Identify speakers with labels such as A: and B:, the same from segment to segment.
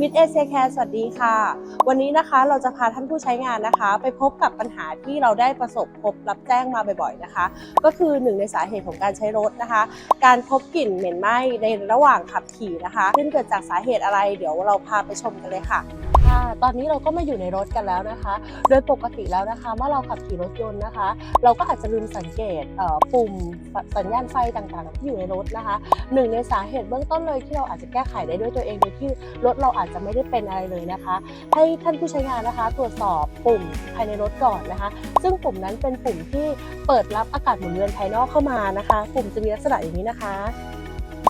A: มิดเอเซแคร์สวัสดีค่ะ วันนี้นะคะเราจะพาท่านผู้ใช้งานนะคะ ไปพบกับปัญหาที่เราได้ประสบพบรับแจ้งมาบ่อยๆนะคะ ก็คือหนึ่งในสาเหตุของการใช้รถนะคะ การพบกลิ่นเหม็นไหม้ในระหว่างขับขี่นะคะซึ่งเกิดจากสาเหตุอะไร เดี๋ยวเราพาไปชมกันเลยค่ะ ค่ะตอนนี้เราก็มาอยู่ในรถกันแล้วนะคะ โดยปกติแล้วนะคะเมื่อเราขับขี่รถยนต์นะคะ เราก็อาจจะลืมสังเกตเปุ่มสัญญาณไฟต่างๆที่อยู่ในรถนะคะหนึ่งในสาเหตุเบื้องต้นเลยที่เราอาจจะแก้ไขได้ด้วยตัวเองโดยที่รถเราอาจจะไม่ได้เป็นอะไรเลยนะคะ ให้ท่านผู้ใช้งานนะคะ ตรวจสอบปุ่มภายในรถก่อนนะคะ ซึ่งปุ่มนั้นเป็นปุ่มที่เปิดรับอากาศหมุนเวียนภายนอกเข้ามานะคะ ปุ่มจะมีลักษณะอย่างนี้นะคะ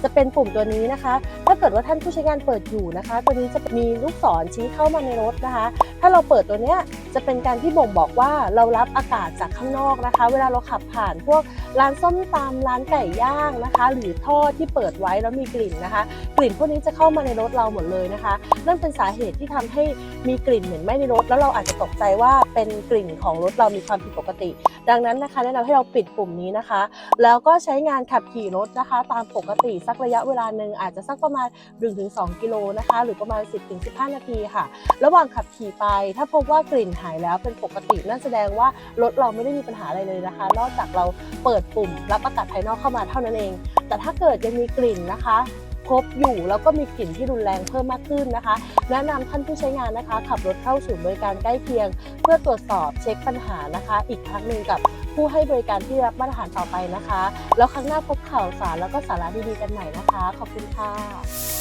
A: จะเป็นปุ่มตัวนี้นะคะ ถ้าเกิดว่าท่านผู้ใช้งานเปิดอยู่นะคะ ตัวนี้จะมีลูกศรชี้เข้ามาในรถนะคะ ถ้าเราเปิดตัวเนี้ยจะเป็นการที่บ่งบอกว่าเรารับอากาศจากข้างนอกนะคะ เวลาเราขับผ่านพวกร้านส้มตำร้านไก่ย่างนะคะ หรือท่อที่เปิดไว้แล้วมีกลิ่นนะคะ กลิ่นพวกนี้จะเข้ามาในรถเราหมดเลยนะคะนั่นเป็นสาเหตุที่ทำให้มีกลิ่นเหม็นไหม้ในรถ แล้วเราอาจจะตกใจว่าเป็นกลิ่นของรถเรามีความผิดปกติ ดังนั้นนะคะแนะนำให้เราปิดปุ่มนี้นะคะ แล้วก็ใช้งานขับขี่รถนะคะ ตามปกติสักระยะเวลาหนึ่งอาจจะสักประมาณ 1-2 กิโลนะคะ หรือประมาณ 10-15 นาทีค่ะ ระหว่างขับขี่ไป ถ้าพบว่ากลิ่นหายแล้วเป็นปกตินั่นแสดงว่ารถเราไม่ได้มีปัญหาอะไรเลยนะคะ นอกจากเราเปิดปุ่มรับอากาศภายนอกเข้ามาเท่านั้นเอง แต่ถ้าเกิดยังมีกลิ่นนะคะพบอยู่แล้วก็มีกลิ่นที่รุนแรงเพิ่มมากขึ้นนะคะ แนะนำท่านผู้ใช้งานนะคะ ขับรถเข้าศูนย์บริการใกล้เคียง เพื่อตรวจสอบเช็คปัญหานะคะ อีกครั้งหนึ่งกับผู้ให้บริการที่รับมาตรฐานต่อไปนะคะ แล้วครั้งหน้าพบข่าวสารแล้วก็สาระดีๆกันใหม่นะคะ ขอบคุณค่ะ